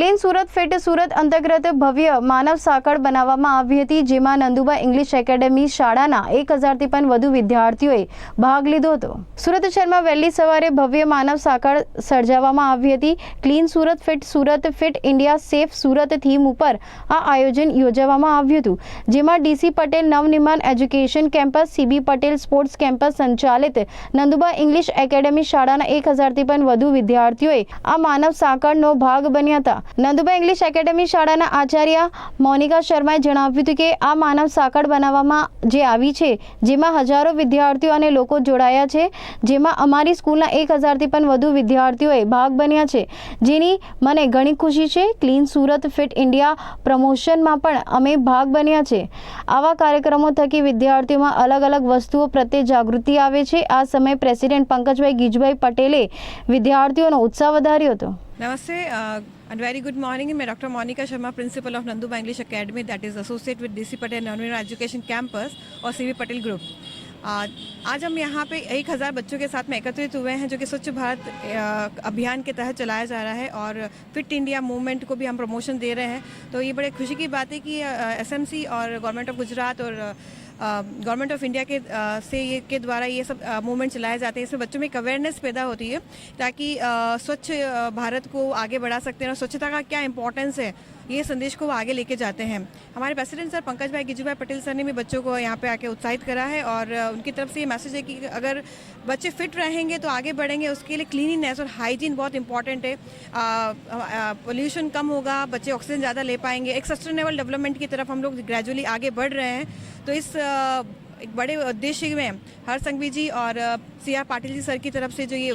Clean Surat fit Surat અંતર્ગત ભવ્ય માનવ સાંકળ બનાવવામાં આવી હતી, જેમાં નંદુબા ઇંગ્લિશ એકેડેમી શાળાના એક હજારથી પણ વધુ વિદ્યાર્થીઓએ ભાગ લીધો હતો. સુરત શહેરમાં વહેલી સવારે ભવ્ય માનવ સાંકળ સર્જાવવામાં આવી હતી. Clean Surat fit Surat fit India safe Surat theme ઉપર આ આયોજન યોજવામાં આવ્યું હતું, જેમાં DC Patel Navnirman education campus, CB Patel sports campus સંચાલિત નંદુબા ઇંગ્લિશ એકેડેમી શાળાના એક હજારથી પણ વધુ વિદ્યાર્થીઓએ આ માનવ સાંકળનો ભાગ બન્યા હતા. નંદુબા ઇંગ્લિશ એકેડેમી શાળાના આચાર્ય મોનિકા શર્માએ જણાવ્યું હતું કે આ માનવ સાંકળ બનાવવામાં જે આવી છે, જેમાં હજારો વિદ્યાર્થીઓ અને લોકો જોડાયા છે, જેમાં અમારી સ્કૂલના એક હજારથી પણ વધુ વિદ્યાર્થીઓએ ભાગ બન્યા છે. જેની મને ઘણી ખુશી છે, ક્લીન સુરત ફિટ ઇન્ડિયા પ્રમોશનમાં પણ અમે ભાગ બન્યા છે. આવા કાર્યક્રમો થકી વિદ્યાર્થીઓમાં અલગ અલગ વસ્તુઓ પ્રત્યે જાગૃતિ આવે છે. આ સમયે પ્રેસિડેન્ટ પંકજભાઈ ગીજભાઈ પટેલે વિદ્યાર્થીઓનો ઉત્સાહ વધાર્યો હતો. Namaste and very good morning. मैं doctor Monika Sharma principal of Nanduba English academy that is associate with DC Patel non education campus और सीवी पटेल ग्रुप आज हम यहाँ पे एक हज़ार बच्चों के साथ में एकत्रित हुए हैं जो कि स्वच्छ भारत अभियान के तहत चलाया जा रहा है और फिट इंडिया मूवमेंट को भी हम प्रमोशन दे रहे हैं। तो ये बड़े खुशी की बात है कि एसएमसी और गवर्नमेंट ऑफ़ गुजरात और गवर्नमेंट ऑफ़ इंडिया के अ, से ये के द्वारा ये सब मूवमेंट चलाए जाते हैं। इसमें बच्चों में एक अवेयरनेस पैदा होती है ताकि स्वच्छ भारत को आगे बढ़ा सकते हैं और स्वच्छता का क्या इंपॉर्टेंस है। ये संदेश को वो आगे लेके जाते हैं। हमारे प्रेसिडेंट सर पंकज भाई गिजू भाई पटेल सर ने भी बच्चों को यहाँ पे आके उत्साहित करा है और उनकी तरफ़ से ये मैसेज है कि अगर बच्चे फिट रहेंगे तो आगे बढ़ेंगे, उसके लिए क्लीनिनेस और हाइजीन बहुत इंपॉर्टेंट है। पोल्यूशन कम होगा, बच्चे ऑक्सीजन ज़्यादा ले पाएँगे। एक सस्टेनेबल डेवलपमेंट की तरफ़ हम लोग ग्रेजुअली आगे बढ़ रहे हैं। तो इस एक बड़े उद्देश्य में हर संघवी जी और C R Patil ji sir की तरफ़ से जो ये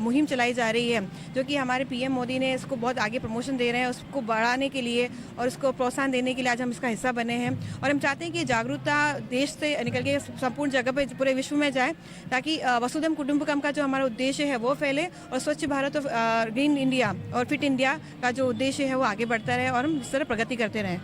मुहिम चलाई जा रही है, जो कि हमारे पीएम मोदी ने इसको बहुत आगे प्रमोशन दे रहे हैं, उसको बढ़ाने के लिए और उसको प्रोत्साहन देने के लिए आज हम इसका हिस्सा बने हैं। और हम चाहते हैं कि जागरूकता देश से निकल के संपूर्ण जगह पर पूरे विश्व में जाए, ताकि वसुधम कुटुंबकम का जो हमारा उद्देश्य है वो फैले और स्वच्छ भारत और ग्रीन इंडिया और फिट इंडिया का जो उद्देश्य है वो आगे बढ़ता रहे और हम इस तरह प्रगति करते रहें।